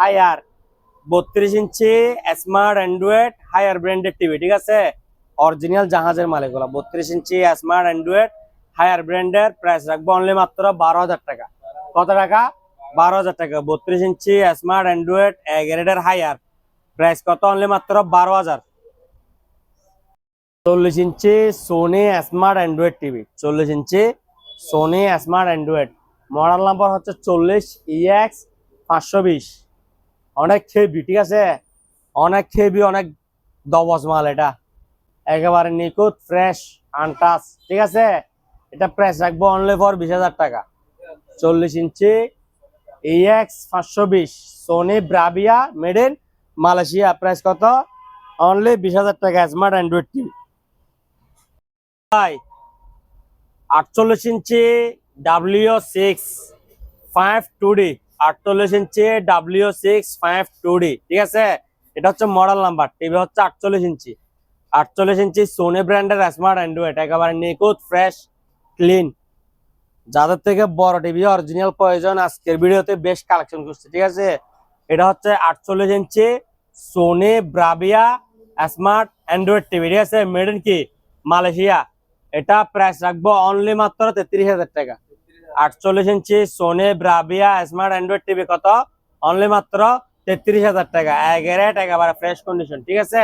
Higher. বত্রিশ ইঞ্চি smart Android Haier branded TV ঠিক আছে? অরিজিনাল জাহাজের মাল এগুলো বত্রিশ ইঞ্চি স্মার্ট অ্যান্ড্রয়েড হায়ার ব্র্যান্ডের প্রাইস রাখব অনলি মাত্র বারো হাজার টাকা। কত টাকা? বারো হাজার টাকা। বত্রিশ ইঞ্চি স্মার্ট অ্যান্ড্রয়েড গ্রেডের হায়ার প্রাইস কত? অনলি মাত্র বারো হাজার। চল্লিশ ইঞ্চি সোনি স্মার্ট অ্যান্ড্রয়েড টিভি চল্লিশ ইঞ্চি Sony smart Android model number হচ্ছে চল্লিশ ইএক্স পাঁচশো বিশ। অনেক খেবি, ঠিক আছে? অনেক খেবি, অনেক দবস মাল এটা। একেবারে নিখুঁত ফ্রেশ আনটাচ ঠিক আছে? এটা প্রাইস রাখব অনলি ফর বিশ হাজার টাকা। চল্লিশ ইঞ্চি ইএক্স পাঁচশো বিশ Sony Bravia made in Malaysia. Price কত? অনলি বিশ হাজার টাকা স্মার্ট অ্যান্ড্রয়েড টিভি আটচল্লিশ ইঞ্চি W six five two D আটচল্লিশ ইঞ্চি W six five two D ঠিক আছে? এটা হচ্ছে মডেল নাম্বার টিভি হচ্ছে আটচল্লিশ ইঞ্চি। আটচল্লিশ ইঞ্চি সোনি ব্র্যান্ডের স্মার্ট অ্যান্ড্রয়েড একেবারে নিখুঁত ফ্রেশ ক্লিন যাদের থেকে বড় টিভি অরিজিনাল প্রয়োজন, আজকের ভিডিওতে বেশ কালেকশন করছে, ঠিক আছে? এটা হচ্ছে আটচল্লিশ ইঞ্চি Sony Bravia smart Android TV ঠিক আছে? মেড ইন কি? মালয়েশিয়া। এটা প্রাইস রাখব অনলি মাত্র তেত্রিশ হাজার টাকা। আটচল্লিশ ইঞ্চি Sony Bravia smart Android TV কত? অনলি মাত্র তেত্রিশ হাজার টাকা। একেবারে একেবারে ফ্রেশ কন্ডিশন ঠিক আছে?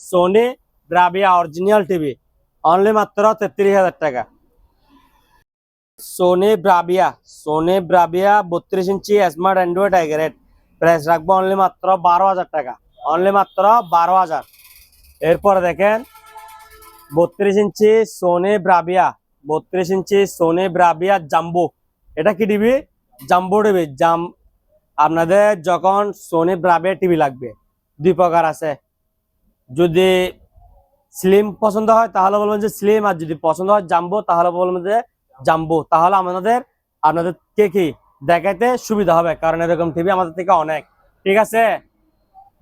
Sony Bravia original TV only মাত্র তেত্রিশ হাজার টাকা। সোনি ব্রাভিয়া সোনি ব্রাভিয়া বত্রিশ ইঞ্চি smart Android A grade price রাখব অনলি মাত্র বারো হাজার টাকা। অনলি মাত্র বারো হাজার। এরপরে দেখেন, বত্রিশ ইঞ্চি সোনি ব্রাভিয়া বত্রিশ ইঞ্চি সোনি ব্রাবিয়া জাম্বো। এটা কি টিভি? Jumbo TV. জাম আপনাদের যখন সোনি ব্রাবিয়া টিভি লাগবে, দুই প্রকার আছে। যদি স্লিম পছন্দ হয়, তাহলে বলবেন যে স্লিম, আর যদি পছন্দ হয় জাম্বো, তাহলে বলবেন যে জাম্বো। তাহলে আমাদের আপনাদের কে কি? দেখাইতে সুবিধা হবে, কারণ এরকম টিভি আমাদের থেকে অনেক। ঠিক আছে?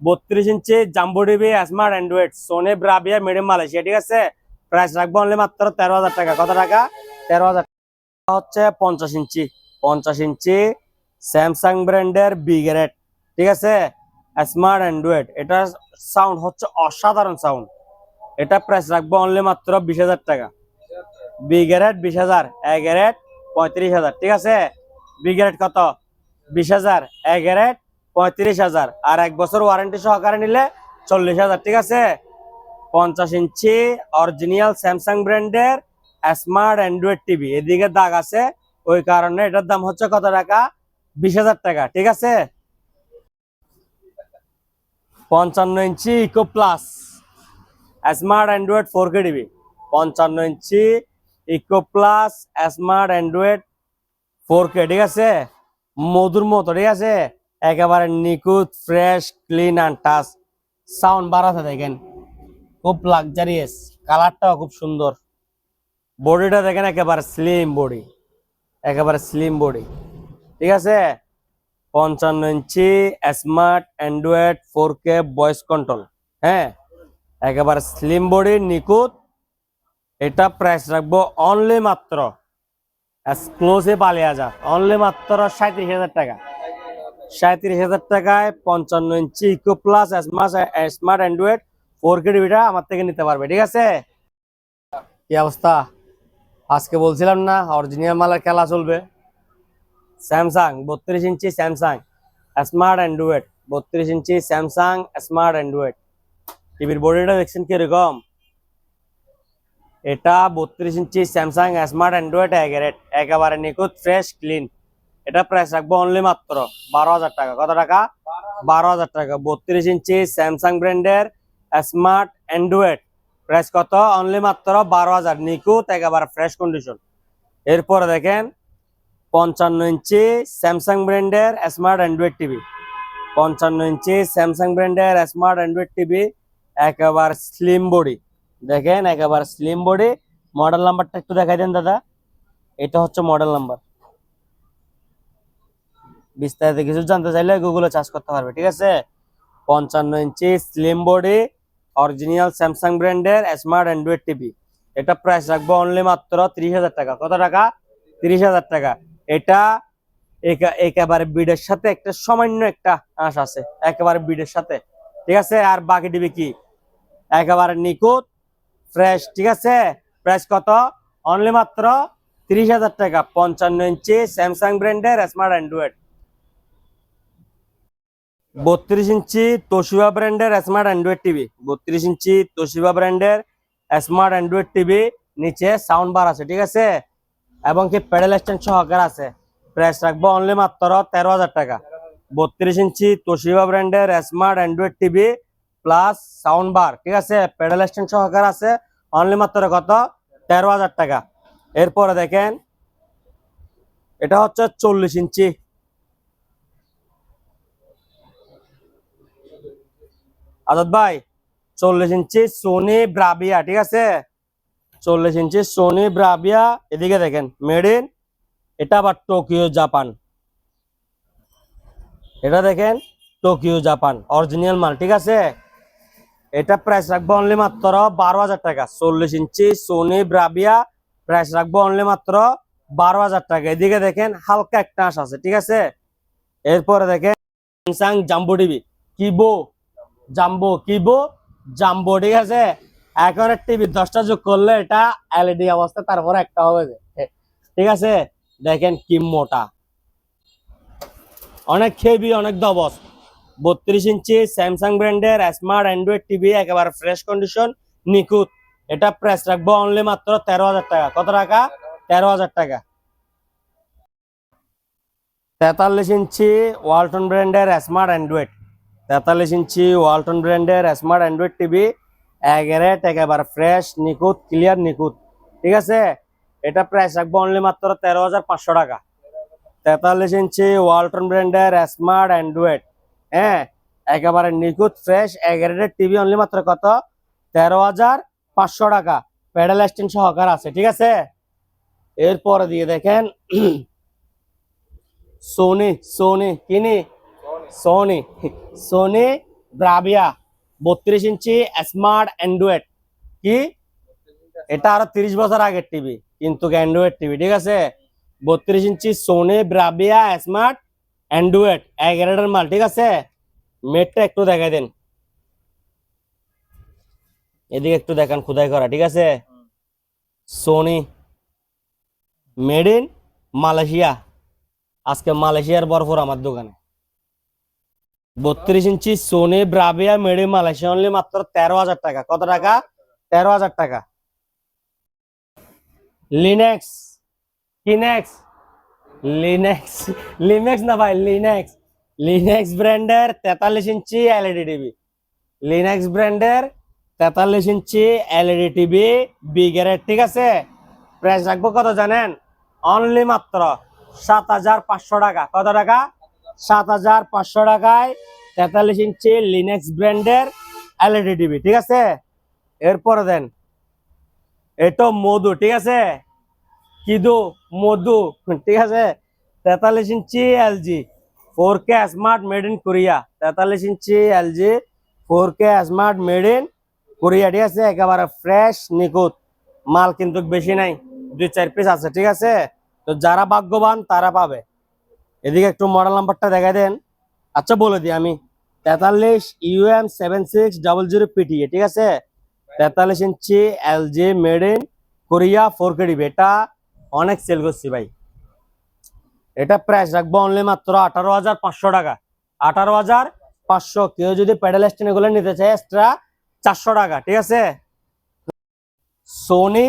বত্রিশ ইঞ্চি jumbo TV smart Android Sony Bravia medium Malaysia ঠিক আছে? প্রাইস রাখব অনলি মাত্র তেরো হাজার টাকা। কত টাকা? তেরো হাজার টাকা। হচ্ছে পঞ্চাশ ইঞ্চি। পঞ্চাশ ইঞ্চি স্যামসাং ব্র্যান্ডের বিগ্রেড ঠিক আছে? স্মার্ট অ্যান্ড্রয়েড এটা সাউন্ড হচ্ছে অসাধারণ সাউন্ড এটা প্রাইস রাখব অনলি মাত্র বিশ হাজার টাকা। বি বিশ হাজার এ গ্রেড পঁয়ত্রিশ হাজার। ঠিক আছে? বি গ্রেড কত? বিশ হাজার এ গ্রেড পঁয়ত্রিশ হাজার। আর এক বছর ওয়ারেন্টি সহকারে নিলে চল্লিশ হাজার। ঠিক আছে? পঞ্চাশ ইঞ্চি অরিজিনাল স্যামসাং ব্র্যান্ডের স্মার্ট অ্যান্ড্রয়েড টিভি এদিকে দাগ আছে, ওই কারণে এটার দাম হচ্ছে কত টাকা? বিশ হাজার টাকা, ঠিক আছে? পঞ্চান্ন ইঞ্চি Eco Plus smart Android four K TV পঞ্চান্ন ইঞ্চি Eco Plus smart Android four K ঠিক আছে? মধুর মতো, ঠিক আছে? একেবারে নিখুঁত fresh clean and touch sound বাড়াতে দেখেন। খুব লাক্সারিয়াস কালারটাও খুব সুন্দর। বডিটা দেখেন একেবারে স্লিম বডি একেবারে স্লিম বডি ঠিক আছে? পঞ্চান্ন ইঞ্চি smart Android four K voice control হ্যাঁ? একেবারে স্লিম বডি নিখুঁত। এটা প্রাইস রাখব অনলি মাত্র এক্সক্লুসিভ আলি হাজার অনলি মাত্র সাঁত্রিশ হাজার টাকা। সাঁত্রিশ হাজার টাকায় পঞ্চান্ন ইঞ্চি Eco Plus smart Android four K আমার থেকে নিতে পারবে, ঠিক আছে? কি অবস্থা? আজকে বলছিলাম না অরিজিনাল মালের খেলা চলবে। স্যামসাং বত্রিশ ইঞ্চি স্যামসাং স্মার্ট অ্যান্ড্রয়েড বত্রিশ ইঞ্চি স্যামসাং স্মার্ট অ্যান্ড্রয়েড টিভির বডিটা দেখছেন কীরকম? এটা বত্রিশ ইঞ্চি Samsung smart Android A grade একেবারে নিখুঁত ফ্রেশ ক্লিন এটা প্রাইস রাখব অনলি মাত্র বারো হাজার টাকা। কত টাকা? বারো হাজার টাকা। বত্রিশ ইঞ্চি স্যামসাং ব্র্যান্ডের স্মার্ট অ্যান্ড্রয়েড প্রাইস কত? অনলি মাত্র বারো হাজার। নিখুঁত একেবারে ফ্রেশ কন্ডিশন এরপরে দেখেন, পঞ্চান্ন ইঞ্চি স্যামসাং ব্র্যান্ডের স্মার্ট অ্যান্ড্রয়েড টিভি পঞ্চান্ন ইঞ্চি স্যামসাং ব্র্যান্ডের স্মার্ট অ্যান্ড্রয়েড টিভি একেবারে স্লিম বডি দেখেন, একেবারে স্লিম বডি মডেল নাম্বারটা একটু দেখাই দেন, দাদা। এটা হচ্ছে মডেল নাম্বার বিস্তারিত কিছু জানতে চাইলে গুগলে চার্জ করতে পারবে, ঠিক আছে? পঞ্চান্ন ইঞ্চি স্লিম বডি অরিজিনাল স্যামসাং ব্র্যান্ডের স্মার্ট অ্যান্ড্রয়েড টিভি। এটা প্রাইস রাখব অনলি মাত্র তিরিশ হাজার টাকা। কত টাকা? তিরিশ হাজার টাকা। এটা একেবারে বিডের সাথে একটা সামান্য একটা আঁশ আছে, একেবারে বিডের সাথে। ঠিক আছে? আর বাকি টিভি কি? একেবারে নিখুঁত ফ্রেশ ঠিক আছে? প্রাইস কত? অনলি মাত্র তিরিশ হাজার টাকা। পঞ্চান্ন ইঞ্চি স্যামসাং ব্র্যান্ডের স্মার্ট অ্যান্ড্রয়েড। বত্রিশ ইঞ্চি তোশিবা ব্র্যান্ডের স্মার্ট অ্যান্ড্রয়েড টিভি বত্রিশ ইঞ্চি তোশিবা ব্র্যান্ডের স্মার্ট অ্যান্ড্রয়েড টিভি নিচে সাউন্ড বার আছে, ঠিক আছে? এবং কি প্যাডেল স্ট্যান্ড সহকার আছে। প্রাইস রাখব অনলি মাত্র তেরো হাজার টাকা। বত্রিশ ইঞ্চি তোশিবা ব্র্যান্ডের smart Android TV plus sound bar ঠিক আছে? প্যাডেল স্ট্যান্ড সহকার আছে অনলি মাত্র কত? তেরো হাজার টাকা। এরপরে দেখেন, এটা হচ্ছে চল্লিশ ইঞ্চি। আজাদ ভাই, চল্লিশ ইঞ্চি সোনি ব্রাবিয়া, ঠিক আছে? চল্লিশ ইঞ্চি সোনি ব্রাবিয়া, এদিকে দেখেন মেড ইন এটা আবার টোকিও, জাপান। এটা দেখেন, টোকিও, জাপান অরিজিনাল মাল, ঠিক আছে? এটা প্রাইস রাখব অনলি মাত্র বারো হাজার টাকা। চল্লিশ ইঞ্চি সোনি ব্রাবিয়া প্রাইস রাখব অনলি মাত্র বারো হাজার টাকা। এদিকে দেখেন, হালকা একটা আঁশ আছে, ঠিক আছে? এরপরে দেখেন স্যামসাং জাম্বো টিভি কিবো জাম্বো কিবো, জাম্বো, ঠিক আছে? এখন টিভি দশটা যোগ করলে এটা এলইডি অবস্থা, তারপরে একটা হবে। ঠিক আছে? দেখেন কি মোটা। অনেক খেবি অনেক দবস বত্রিশ ইঞ্চি স্যামসাং ব্র্যান্ডের স্মার্ট অ্যান্ড্রয়েড টিভি একেবারে ফ্রেশ কন্ডিশন নিখুঁত। এটা প্রেস রাখব অনলি মাত্র তেরো হাজার টাকা। কত টাকা? তেরো হাজার টাকা। তেতাল্লিশ ইঞ্চি ওয়ালটন ব্র্যান্ডের স্মার্ট অ্যান্ড্রয়েড তেতাল্লিশ ইঞ্চি ওয়ালটন ব্র্যান্ডের স্মার্ট অ্যান্ড্রয়েড টিভি একেবারে একেবারে ফ্রেশ নিখুঁত ক্লিয়ার নিখুঁত। ঠিক আছে? এটা প্রাইস রাখব অনলি মাত্র তেরো হাজার পাঁচশো টাকা। তেতাল্লিশ ইঞ্চি ওয়ালটন ব্র্যান্ডের স্মার্ট অ্যান্ড্রয়েড হ্যাঁ? একেবারে নিখুঁত ফ্রেশ এগারেটের টিভি অনলি মাত্র কত? তেরো হাজার পাঁচশো টাকা। প্যাডেল স্ট্যান্ড সহকার আছে, ঠিক আছে? এরপরে দিয়ে দেখেন সোনি সোনি কিনি? সোনি সোনি ব্রাভিয়া বত্রিশ ইঞ্চি স্মার্ট অ্যান্ড্রয়েড কি? এটা আরও তিরিশ বছর আগের টিভি, কিন্তু অ্যান্ড্রয়েড টিভি, ঠিক আছে? বত্রিশ ইঞ্চি সোনি ব্রাভিয়া স্মার্ট অ্যান্ড্রয়েড এগারোটার মাল, ঠিক আছে? মেটটা একটু দেখাই দেন। এদিকে একটু দেখান খুদাই করা, ঠিক আছে? সোনি মেড ইন মালয়েশিয়া আজকে মালয়েশিয়ার বরফর আমার দোকানে। বত্রিশ ইঞ্চি Sony, Bravia made Malaysia only মাত্র তেরো হাজার টাকা। কত টাকা? তেরো হাজার টাকা। লিনেক্স। কিনেক্স। লিনেক্স। লিনেক্স না ভাই, লিনেক্স। লিনেক্স ব্র্যান্ডের তেতাল্লিশ ইঞ্চি এলইডি টিভি। লিনেক্স ব্র্যান্ডের তেতাল্লিশ ইঞ্চি এলইডি টিভি বিগের ঠিক আছে? প্রাইস রাখব কত জানেন? অনলি মাত্র সাত হাজার পাঁচশো টাকা। কত টাকা? সাত হাজার পাঁচশো টাকায় তেতাল্লিশ ইঞ্চি লিনেক্স ব্র্যান্ডের এলইডি টিভি ঠিক আছে? এরপরে দেন, এটা মধু, ঠিক আছে? কিদু, মধু, ঠিক আছে? তেতাল্লিশ ইঞ্চি LG four K smart made in Korea তেতাল্লিশ ইঞ্চি LG four K smart made in Korea ঠিক আছে? একেবারে ফ্রেশ নিখুঁত, মাল কিন্তু বেশি নাই, দুই চার পিস আছে, ঠিক আছে? তো যারা ভাগ্যবান, তারা পাবে। এদিকে একটু মডেল নাম্বারটা দেখাই দেন। আচ্ছা বলে দিই আমি। তেতাল্লিশ UM seven six double zero PTA ঠিক আছে? তেতাল্লিশ ইঞ্চি LG made in Korea four KD এটা অনেক সেল করছি ভাই। এটা প্রাইস রাখব অনলি মাত্র আঠারো হাজার পাঁচশো টাকা। আঠারো হাজার পাঁচশো। কেউ যদি প্যাডেল স্ট্যান্ড এগুলো নিতে চায় এক্সট্রা চারশো টাকা, ঠিক আছে? সোনি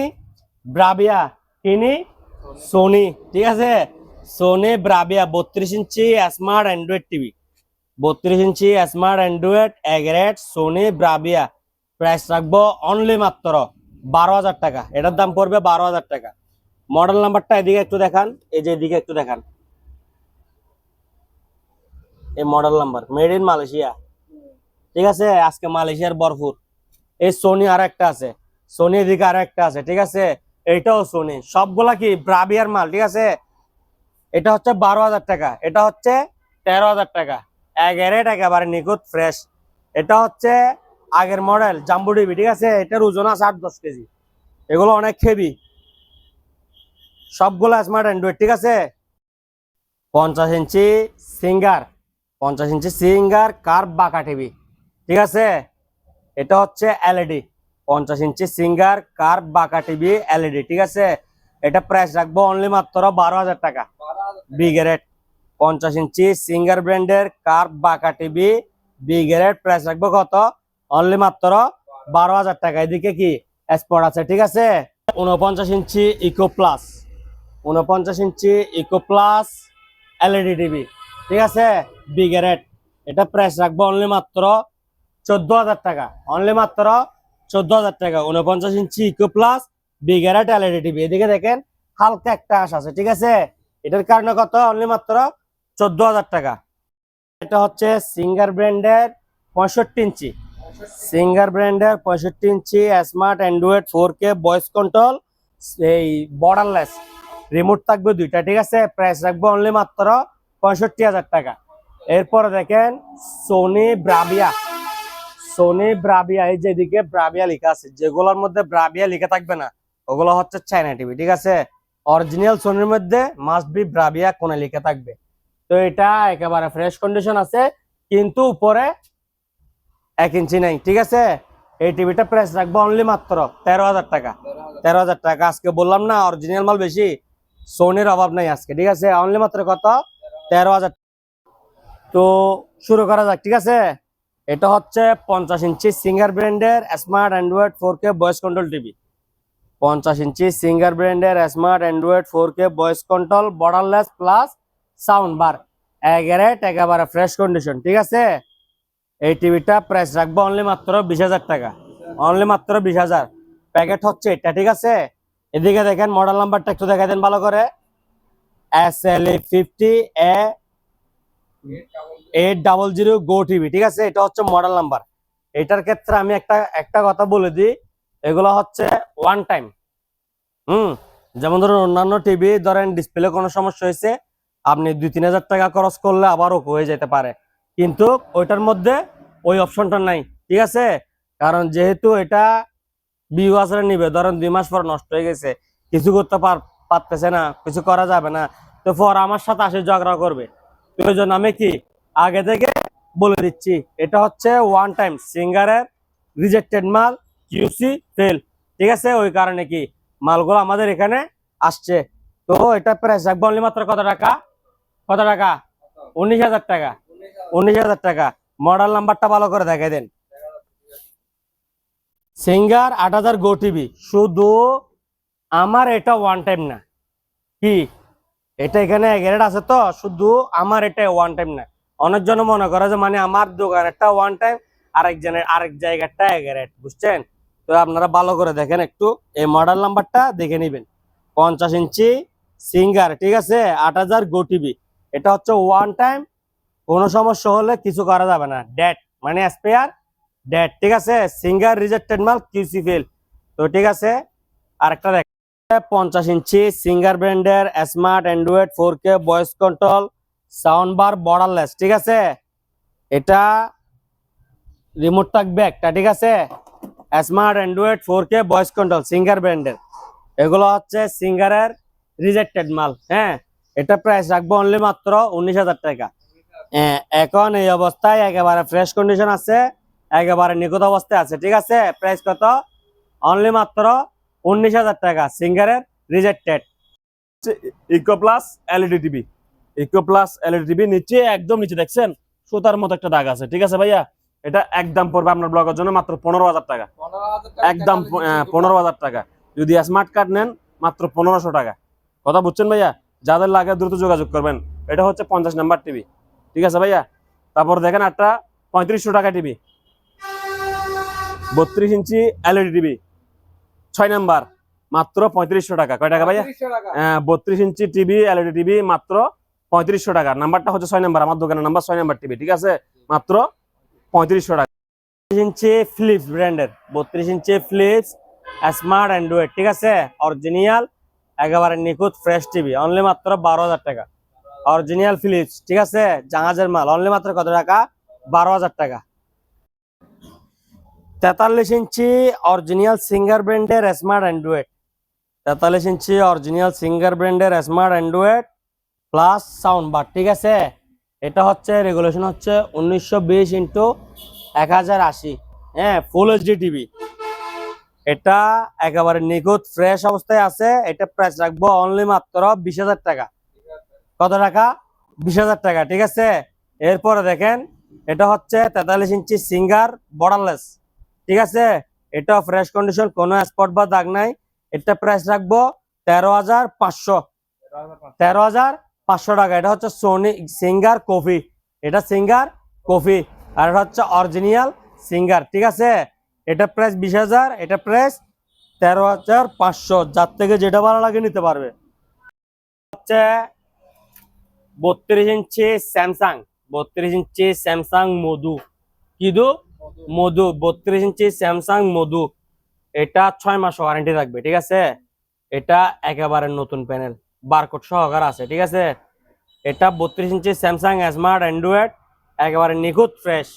ব্রাবিয়া কিনি? সোনি ঠিক আছে? সোনি ব্রাভিয়া বত্রিশ ইঞ্চি স্মার্ট অ্যান্ড্রয়েড টিভি বত্রিশ ইঞ্চি smart Android A grade Sony Bravia price রাখব অনলি মাত্র বারো হাজার টাকা। এটার দাম পড়বে বারো হাজার টাকা। মডেল নাম্বারটা এদিকে একটু দেখান। এই যে এদিকে একটু দেখান। এই model number made in Malaysia ঠিক আছে? আজকে মালয়েশিয়ার বরফুর এই সোনি আর একটা আছে। সোনি এদিকে আর একটা আছে। ঠিক আছে? এইটাও সোনি সবগুলা কি ব্রাভিয়ার মাল? ঠিক আছে? এটা হচ্ছে বারো হাজার টাকা। এটা হচ্ছে তেরো হাজার টাকা। এগারেট একেবারে নিখুঁত ফ্রেশ এটা হচ্ছে আগের মডেল জাম্বু ডিবি ঠিক আছে? এটার ওজন আছে আট দশ কেজি। এগুলো অনেক হেভি সবগুলো স্মার্ট অ্যান্ড্রয়েড ঠিক আছে? পঞ্চাশ ইঞ্চি সিঙ্গার পঞ্চাশ ইঞ্চি সিঙ্গার কার বাঁকা টিভি ঠিক আছে? এটা হচ্ছে এলইডি পঞ্চাশ ইঞ্চি সিঙ্গার কার বাঁকা টিভি এলইডি ঠিক আছে? এটা প্রাইস রাখব অনলি মাত্র বারো হাজার টাকা। বিগেরেট পঞ্চাশ ইঞ্চি সিঙ্গার ব্র্যান্ডের কার বাঁকা টিভি বিগেরেট প্রাইস রাখব কত? অনলি মাত্র বারো হাজার টাকা। এদিকে কি? স্পট আছে, ঠিক আছে? উনপঞ্চাশ ইঞ্চি ইকো প্লাস উনপঞ্চাশ ইঞ্চি ইকো প্লাস এলইডি টিভি ঠিক আছে? বিগেরেট এটা প্রাইস রাখব অনলি মাত্র চোদ্দ হাজার টাকা। অনলি মাত্র চোদ্দ হাজার টাকা। উনপঞ্চাশ ইঞ্চি Eco Plus B grade LED TV এদিকে দেখেন, হালকা একটা আশ আছে, ঠিক আছে? এটার কারণে কত? অনলি মাত্র চোদ্দ হাজার টাকা। এটা হচ্ছে সিঙ্গার ব্র্যান্ডের পঁয়ষট্টি ইঞ্চি। সিঙ্গার ব্র্যান্ডের পঁয়ষট্টি ইঞ্চি smart Android four K voice control এই বর্ডারলেস রিমোট থাকবে দুইটা, ঠিক আছে? প্রাইস রাখব অনলি মাত্র পঁয়ষট্টি হাজার টাকা। এরপরে দেখেন সোনি ব্রাবিয়া সোনি ব্রাভিয়া এই যেদিকে ব্রাবিয়া লেখা আছে, যেগুলোর মধ্যে ব্রাবিয়া লেখা থাকবে না, ওগুলো হচ্ছে চাইনা টিভি ঠিক আছে? অরিজিনাল সোনির মধ্যে মাস্ট বি ব্রাভিয়া কোনে লিখে থাকবে। তো এটা একেবারে ফ্রেশ কন্ডিশন আছে, কিন্তু উপরে এক ইঞ্চি নাই, ঠিক আছে? এই টিভিটা প্রাইস রাখব অনলি মাত্র তেরো হাজার টাকা। তেরো হাজার টাকা, আজকে বললাম না অরিজিনাল মাল বেশি, সোনির অভাব নাই আজকে, ঠিক আছে? অনলি মাত্র কত? তেরো হাজার তো শুরু করা যাক, ঠিক আছে? এটা হচ্ছে পঞ্চাশ ইঞ্চি সিঙ্গার ব্র্যান্ডের smart Android four K voice control TV পঞ্চাশ ইঞ্চি, সিঙ্গার ব্র্যান্ডের smart Android four K voice control borderless plus sound bar A grade একেবারে ফ্রেশ কন্ডিশন ঠিক আছে? এই টিভিটা প্রাইস রাখব অনলি মাত্র বিশ হাজার টাকা অনলি মাত্র বিশ হাজার। প্যাকেট হচ্ছে এটা, ঠিক আছে? এদিকে দেখেন মডেল নাম্বারটা একটু দেখা দেন ভালো করে। S L A fifty A eight double zero go TV ঠিক আছে? এটা হচ্ছে মডেল নাম্বার এটার ক্ষেত্রে আমি একটা একটা কথা বলে দিই। এগুলো হচ্ছে ওয়ান টাইম হুম, যেমন ধরুন অন্যান্য টিভি ধরেন ডিসপ্লে কোনো সমস্যা হয়েছে, আপনি দুই, তিন হাজার টাকা খরচ করলে আবারও হয়ে যেতে পারে। কিন্তু ওইটার মধ্যে ওই অপশনটা নাই, ঠিক আছে? কারণ যেহেতু এটা বিউ আসরে নিবে, ধরেন দুই মাস পর নষ্ট হয়ে গেছে, কিছু করতে পার পারতেছে না, কিছু করা যাবে না। তো পর আমার সাথে আসে, ঝগড়া করবে। জন্য আমি কি? আগে থেকে বলে দিচ্ছি, এটা হচ্ছে ওয়ান টাইম সিঙ্গারের রিজেক্টেড মাল কিউসি ফেল ঠিক আছে? ওই কারণে কি? মালগুলো আমাদের এখানে আসছে। তো এটা প্রাইস রাখব অনলি মাত্র কত টাকা? কত টাকা? উনিশ হাজার টাকা। উনিশ হাজার টাকা। মডেল নাম্বারটা ভালো করে দেখে দেন। সিঙ্গার আট হাজার গো টিভি শুধু আমার এটা ওয়ান টাইম না। কি? এটা এখানে গ্যারেট আছে তো? শুধু আমার এটা ওয়ান টাইম না। অনেকজন মনে করে যে মানে আমার দোকানেরটা ওয়ান টাইম আরেকজনের আরেক জায়গাটা গ্যারেট বুঝছেন? তো আপনারা ভালো করে দেখেন একটু। এই মডেল নাম্বারটা দেখে নিবেন। পঞ্চাশ ইঞ্চি সিঙ্গার, ঠিক আছে? আট হাজার গো টিভি এটা হচ্ছে ওয়ান টাইম কোনো সমস্যা হলে কিছু করা যাবে না। ডেট মানে স্পেয়ার ডেট ঠিক আছে? সিঙ্গার রিজেক্টেড মাল কিউসি ফেল তো ঠিক আছে? আরেকটা দেখ পঞ্চাশ ইঞ্চি সিঙ্গার ব্র্যান্ডের smart Android four K voice control sound bar borderless ঠিক আছে? এটা রিমোট থাকবে একটা, ঠিক আছে? Smart Android four K voice control Singer ব্র্যান্ডের এগুলো হচ্ছে সিঙ্গারের রিজেক্টেড মাল হ্যাঁ? এটা প্রাইস রাখব অনলি মাত্র উনিশ হাজার টাকা। এখন এই অবস্থায় একেবারে ফ্রেশ কন্ডিশন আছে, একেবারে নিখুঁত অবস্থায় আছে, ঠিক আছে? প্রাইস কত? অনলি মাত্র উনিশ হাজার টাকা সিঙ্গারের rejected Eco Plus LED TV Eco Plus LED TV নিচে, একদম নিচে, দেখছেন? সুতার মতো একটা দাগ আছে, ঠিক আছে ভাইয়া? এটা একদম পড়বে আপনার ব্লগের জন্য মাত্র পনেরো হাজার টাকা। একদম পনেরো হাজার টাকা। যদি স্মার্ট কার্ড নেন মাত্র পনেরোশো টাকা। কথা বুঝছেন ভাইয়া? যাদের লাগে দ্রুত যোগাযোগ করবেন। এটা হচ্ছে পঞ্চাশ নাম্বার টিভি ঠিক আছে ভাইয়া? তারপর দেখেন একটা পঁয়ত্রিশশো টাকা টিভি বত্রিশ ইঞ্চি এলইডি টিভি ছয় নাম্বার মাত্র পঁয়ত্রিশশো টাকা। কয় টাকা ভাইয়া? বত্রিশ ইঞ্চি টিভি এলইডি টিভি মাত্র পঁয়ত্রিশশো টাকা। নাম্বারটা হচ্ছে ছয় নাম্বার আমার দোকানের নাম্বার ছয় নাম্বার টিভি ঠিক আছে? মাত্র পঁয়ত্রিশশো টাকা। বত্রিশ ইঞ্চি ফ্লিপস ব্র্যান্ডের বত্রিশ ইঞ্চি ফ্লিপস স্মার্ট অ্যান্ড্রয়েড ঠিক আছে? অরিজিনাল একেবারে নিখুঁত ফ্রেশ টিভি অনলি মাত্র বারো হাজার টাকা। অরিজিনাল ফিলিপস ঠিক আছে? জাহাজের মাল অনলি মাত্র কত টাকা? বারো হাজার টাকা। তেতাল্লিশ ইঞ্চি অরিজিনাল সিঙ্গার ব্র্যান্ডের স্মার্ট অ্যান্ড্রয়েড তেতাল্লিশ ইঞ্চি অরিজিনাল সিঙ্গার ব্র্যান্ডের smart Android plus sound bar ঠিক আছে? এটা হচ্ছে রেগুলেশন হচ্ছে উনিশশো বিশ ইন্টু এক হাজার আশি হ্যাঁ ফুল এইচডি টিভি এটা একেবারে নিখুঁত ফ্রেশ অবস্থায় আছে। এটা প্রাইস রাখব অনলি মাত্র বিশ হাজার টাকা। কত টাকা? বিশ হাজার টাকা, ঠিক আছে? এরপরে দেখেন, এটা হচ্ছে তেতাল্লিশ ইঞ্চি সিঙ্গার বর্ডারলেস ঠিক আছে? এটা ফ্রেশ কন্ডিশন কোনো স্পট বা দাগ নাই। এটা প্রাইস রাখব তেরো হাজার পাঁচশো। তেরো হাজার পাঁচশো টাকা। এটা হচ্ছে সোনি সিঙ্গার কফি এটা সিঙ্গার কফি আর এটা হচ্ছে অরিজিনাল সিঙ্গার ঠিক আছে? এটা প্রাইস বিশ হাজার, এটা প্রাইস তেরো হাজার পাঁচশো। যার থেকে যেটা ভালো লাগে নিতে পারবে। হচ্ছে বত্রিশ ইঞ্চি স্যামসাং বত্রিশ ইঞ্চি স্যামসাং মধু। কি দু? মধু, বত্রিশ ইঞ্চি স্যামসাং মধু। এটা ছয় মাস ওয়ারেন্টি থাকবে, ঠিক আছে? এটা একেবারে নতুন প্যানেল বারকোড সহকার আছে ঠিক আছে? এটা বত্রিশ ইঞ্চি স্যামসাং স্মার্ট অ্যান্ড্রয়েড একেবারে নিখুঁত ফ্রেশ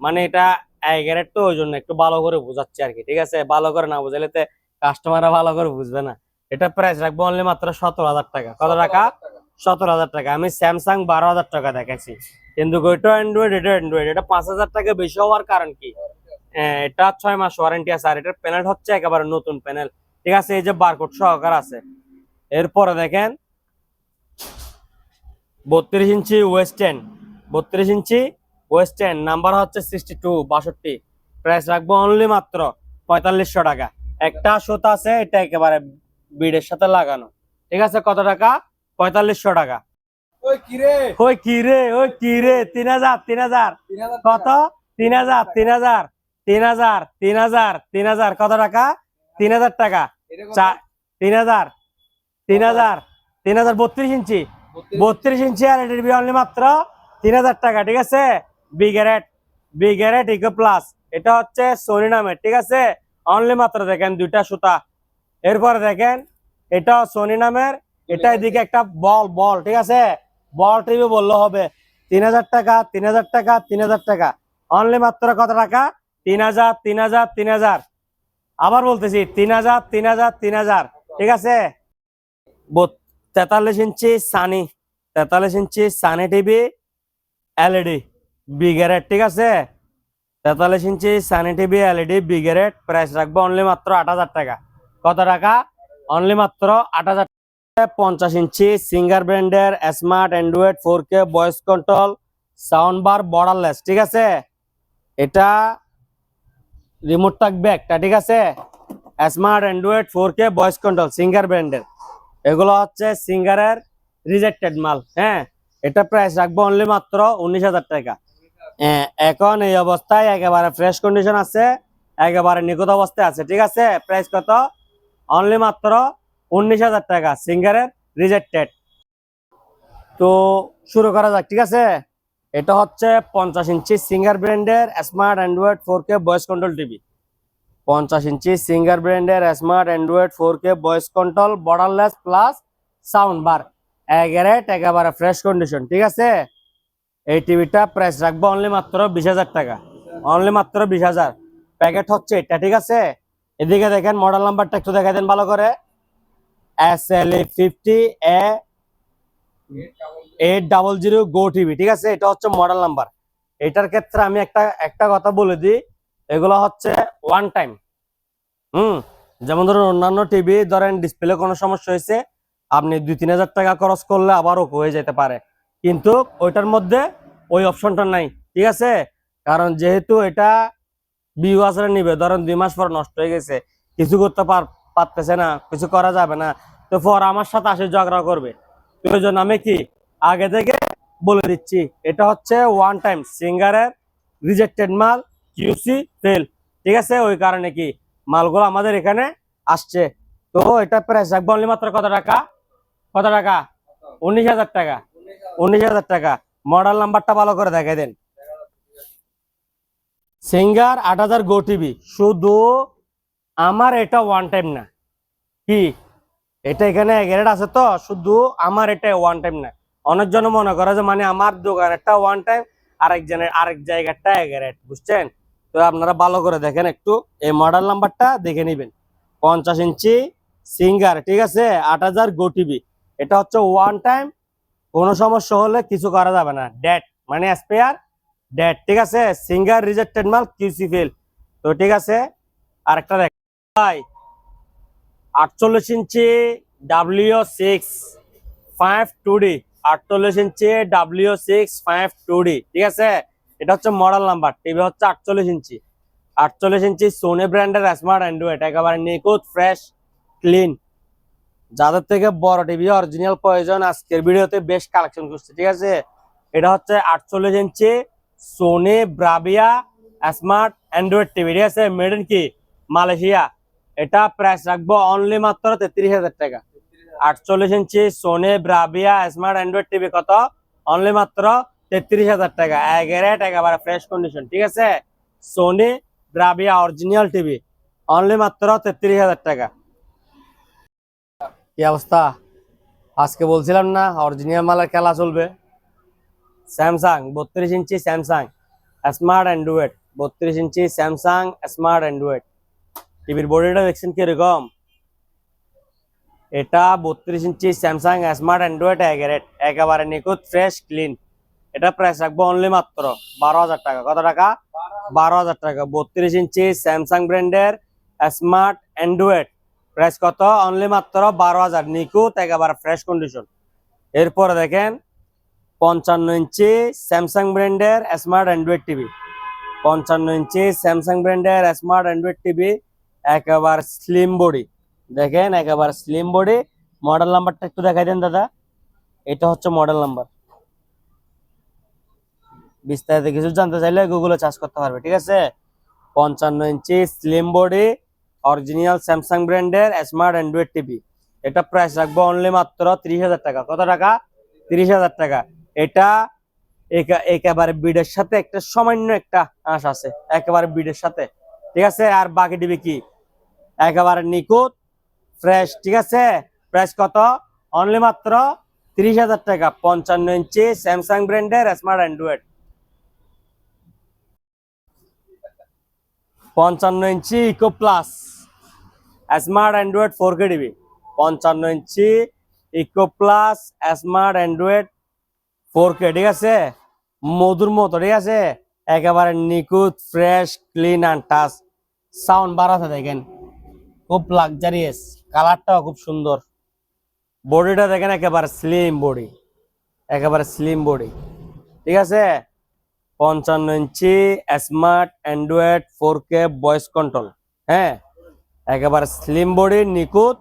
মানে এটা এগারেট তো ওই জন্য একটু ভালো করে বোঝাচ্ছে আর কি ঠিক আছে? ভালো করে না বুঝালে তো কাস্টমাররা ভালো করে বুঝবে না। এটা প্রাইস রাখব অনলি মাত্র সতেরো হাজার টাকা। কত টাকা? সতেরো হাজার টাকা। আমি স্যামসাং বারো হাজার টাকা দেখাচ্ছি কিন্তু ওইটা অ্যান্ড্রয়েড এটা অ্যান্ড্রয়েড এটা পাঁচ হাজার টাকা বেশি হওয়ার কারণ কি? এটা ছয় মাস ওয়ারেন্টি আছে। আর এটার প্যানেল হচ্ছে একেবারে নতুন প্যানেল ঠিক আছে? এই যে বারকোড সহকার আছে। এরপরে দেখেন বত্রিশ ইঞ্চি ওয়েস্টার্ন বত্রিশ ইঞ্চি ওয়েস্টার্ন নাম্বার হচ্ছে সিক্সটি টু বাষট্টি। প্রাইস রাখব অনলি মাত্র পঁয়তাল্লিশশো টাকা। একটা সুতা আছে এটা একেবারে বিডের সাথে লাগানো। ঠিক আছে কত টাকা? পঁয়তাল্লিশশো টাকা। ওই কিরে ওই তিন হাজার তিন হাজার। কত? তিন হাজার তিন হাজার তিন হাজার তিন হাজার তিন হাজার। কত টাকা? তিন হাজার টাকা। তিন হাজার তিন হাজার তিন হাজার বত্রিশ ইঞ্চি। বত্রিশ। ইঞ্চি। আর এটির অনলি মাত্র তিন হাজার টাকা ঠিক আছে? B grade B grade Eco Plus এটা হচ্ছে সোনি নামের ঠিক আছে? অনলি মাত্র দেখেন দুইটা সুতা। এরপরে দেখেন এটা সোনি নামের। এটা এদিকে একটা বল বল ঠিক আছে? বল টিভি বললে হবে তিন হাজার টাকা তিন হাজার টাকা তিন হাজার টাকা। অনলি মাত্র কত টাকা? তিন হাজার তিন হাজার তিন হাজার। আবার বলতেছি তিন হাজার তিন হাজার তিন হাজার ঠিক আছে? তেতাল্লিশ ইঞ্চি সানি তেতাল্লিশ ইঞ্চি Sony TV LED B grade ঠিক আছে? তেতাল্লিশ ইঞ্চি Sony TV LED B grade price রাখব অনলি মাত্র আট হাজার টাকা। কত টাকা? অনলি মাত্র আট হাজার পঞ্চাশ ইঞ্চি সিঙ্গার ব্র্যান্ডের smart Android four K voice control sound bar borderless ঠিক আছে? এটা রিমোট থাকবে একটা, ঠিক আছে? Smart Android four K voice control Singer ব্র্যান্ডের এগুলো হচ্ছে সিঙ্গারের রিজেক্টেড মাল হ্যাঁ? এটা প্রাইস রাখব অনলি মাত্র উনিশ হাজার টাকা। হ্যাঁ, এখন এই অবস্থায় একেবারে ফ্রেশ কন্ডিশন আছে একেবারে নিখুঁত অবস্থায় আছে ঠিক আছে? প্রাইস কত? অনলি মাত্র উনিশ হাজার টাকা সিঙ্গারের রিজেক্টেড তো শুরু করা যাক ঠিক আছে? এটা হচ্ছে পঞ্চাশ ইঞ্চি সিঙ্গার ব্র্যান্ডের smart Android four K voice control TV পঞ্চাশ ইঞ্চি, সিঙ্গার ব্র্যান্ডের smart Android four K voice control borderless plus sound bar A grade একেবারে ফ্রেশ কন্ডিশন ঠিক আছে? এই টিভিটা প্রাইস রাখব অনলি মাত্র বিশ হাজার টাকা অনলি মাত্র বিশ হাজার। প্যাকেট হচ্ছে এটা, ঠিক আছে? এদিকে দেখেন মডেল নাম্বারটা একটু দেখা দেন ভালো করে। S L A fifty A eight double zero go TV ঠিক আছে? এটা হচ্ছে মডেল নাম্বার এটার ক্ষেত্রে আমি একটা একটা কথা বলে দিই। এগুলো হচ্ছে ওয়ান টাইম হুম, যেমন ধরুন অন্যান্য টিভি ধরেন ডিসপ্লে কোনো সমস্যা হয়েছে, আপনি দুই, তিন হাজার টাকা খরচ করলে আবার ওকে হয়ে যেতে পারে। কিন্তু ওইটার মধ্যে ওই অপশনটা নাই, ঠিক আছে? কারণ যেহেতু এটা বিউ আসলে নিবে, ধরেন দুই মাস পর নষ্ট হয়ে গেছে, কিছু করতে পার পারতেছে না, কিছু করা যাবে না। তো পর আমার সাথে আসে, ঝগড়া করবে। ওই জন্য আমি কি? আগে থেকে বলে দিচ্ছি, এটা হচ্ছে ওয়ান টাইম সিঙ্গারের রিজেক্টেড মাল কিউসি ফেল ঠিক আছে, ওই কারণে কি মালগুলো আমাদের এখানে আসছে। তো এটা প্রাইস রাখব মাত্র কত টাকা? কত টাকা? উনিশ হাজার টাকা। উনিশ হাজার টাকা। মডেল নাম্বারটা ভালো করে দেখে দেন। সিঙ্গার আট হাজার গো টিভি শুধু আমার এটা ওয়ান টাইম না। কি? এটা এখানে গ্যারেট আছে তো, শুধু আমার এটা ওয়ান টাইম না। অনেকজন মনে করে যে মানে আমার দোকানেরটা ওয়ান টাইম আরেকজনের আরেক জায়গাটা গ্যারেট বুঝছেন? তো আপনারা ভালো করে দেখেন একটু। এই মডেল নাম্বারটা দেখে নিবেন। পঞ্চাশ ইঞ্চি সিঙ্গার, ঠিক আছে? আট হাজার গো টিভি এটা হচ্ছে ওয়ান টাইম কোনো সমস্যা হলে কিছু করা যাবে না। ডেট মানে স্পেয়ার ডেট ঠিক আছে? সিঙ্গার রিজেক্টেড মাল কিউসি ফেল তো ঠিক আছে? আরেকটা দেখ ভাই, আটচল্লিশ ইঞ্চি W six five two D আটচল্লিশ ইঞ্চি W six five two D ঠিক আছে? এটা হচ্ছে মডেল নাম্বার টিভি হচ্ছে আটচল্লিশ ইঞ্চি। আটচল্লিশ ইঞ্চি সোনি ব্র্যান্ডের স্মার্ট অ্যান্ড্রয়েড একেবারে নিখুঁত ফ্রেশ ক্লিন যাদের থেকে বড় টিভি অরিজিনাল প্রয়োজন, আজকের ভিডিওতে বেশ কালেকশন করছে, ঠিক আছে? এটা হচ্ছে আটচল্লিশ ইঞ্চি Sony Bravia smart Android TV ঠিক আছে? মেড ইন কি? মালয়েশিয়া। এটা প্রাইস রাখব অনলি মাত্র তেত্রিশ হাজার টাকা। আটচল্লিশ ইঞ্চি Sony Bravia smart Android TV কত? অনলি মাত্র তেত্রিশ হাজার টাকা। এগারেট একেবারে ফ্রেশ কন্ডিশন ঠিক আছে? Sony Bravia original TV only মাত্র তেত্রিশ হাজার টাকা। কি অবস্থা? আজকে বলছিলাম না অরিজিনাল মালের খেলা চলবে। স্যামসাং বত্রিশ ইঞ্চি স্যামসাং স্মার্ট অ্যান্ড্রয়েড বত্রিশ ইঞ্চি স্যামসাং স্মার্ট অ্যান্ড্রয়েড টিভির বডিটা দেখছেন কীরকম? এটা বত্রিশ ইঞ্চি স্যামসাং স্মার্ট অ্যান্ড্রয়েড এগারেট একেবারে নিখুঁত ফ্রেশ ক্লিন এটা প্রাইস রাখব অনলি মাত্র বারো হাজার টাকা। কত টাকা? বারো হাজার টাকা। বত্রিশ ইঞ্চি স্যামসাং ব্র্যান্ডের স্মার্ট অ্যান্ড্রয়েড প্রাইস কত? অনলি মাত্র বারো হাজার। নিখুঁত, একেবারে ফ্রেশ কন্ডিশন এরপরে দেখেন, পঞ্চান্ন ইঞ্চি স্যামসাং ব্র্যান্ডের স্মার্ট অ্যান্ড্রয়েড টিভি পঞ্চান্ন ইঞ্চি স্যামসাং ব্র্যান্ডের স্মার্ট অ্যান্ড্রয়েড টিভি একেবারে স্লিম বডি দেখেন, একেবারে স্লিম বডি মডেল নাম্বারটা একটু দেখাই দেন, দাদা। এটা হচ্ছে মডেল নাম্বার বিস্তারিত কিছু জানতে চাইলে গুগলে চার্জ করতে পারবে, ঠিক আছে? পঞ্চান্ন ইঞ্চি স্লিম বডি অরিজিনাল স্যামসাং ব্র্যান্ডের স্মার্ট অ্যান্ড্রয়েড টিভি এটা প্রাইস রাখব অনলি মাত্র তিরিশ হাজার টাকা। কত টাকা? তিরিশ হাজার টাকা। এটা একা- একেবারে বিডের সাথে একটা সামান্য একটা আঁশ আছে, একেবারে বিডের সাথে, ঠিক আছে? আর বাকি টিভি কি? একেবারে নিখুঁত ফ্রেশ ঠিক আছে? প্রাইস কত? অনলি মাত্র তিরিশ হাজার টাকা। পঞ্চান্ন ইঞ্চি স্যামসাং ব্র্যান্ডের স্মার্ট অ্যান্ড্রয়েড পঞ্চান্ন ইঞ্চি eco plus smart android four K TV পঞ্চান্ন ইঞ্চি eco plus smart android four K ঠিক আছে? মধুর মতো, ঠিক আছে? একেবারে নিখুঁত fresh clean and touch sound বাড়াতে দেখেন। খুব লাক্সারিয়াস কালারটাও খুব সুন্দর। বডিটা দেখেন একেবারে স্লিম বডি একেবারে স্লিম বডি ঠিক আছে? পঞ্চান্ন ইঞ্চি smart android four K voice control হ্যাঁ? একেবারে স্লিম বডি নিখুঁত।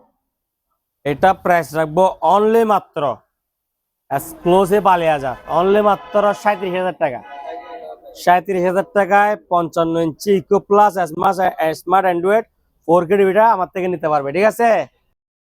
এটা প্রাইস রাখব অনলি মাত্র এক্সক্লুসিভ আলি হাজার অনলি মাত্র সাঁত্রিশ হাজার টাকা। সাঁত্রিশ হাজার টাকায় পঞ্চান্ন ইঞ্চি eco plus smart android four K টিভিটা আমার থেকে নিতে পারবে, ঠিক আছে?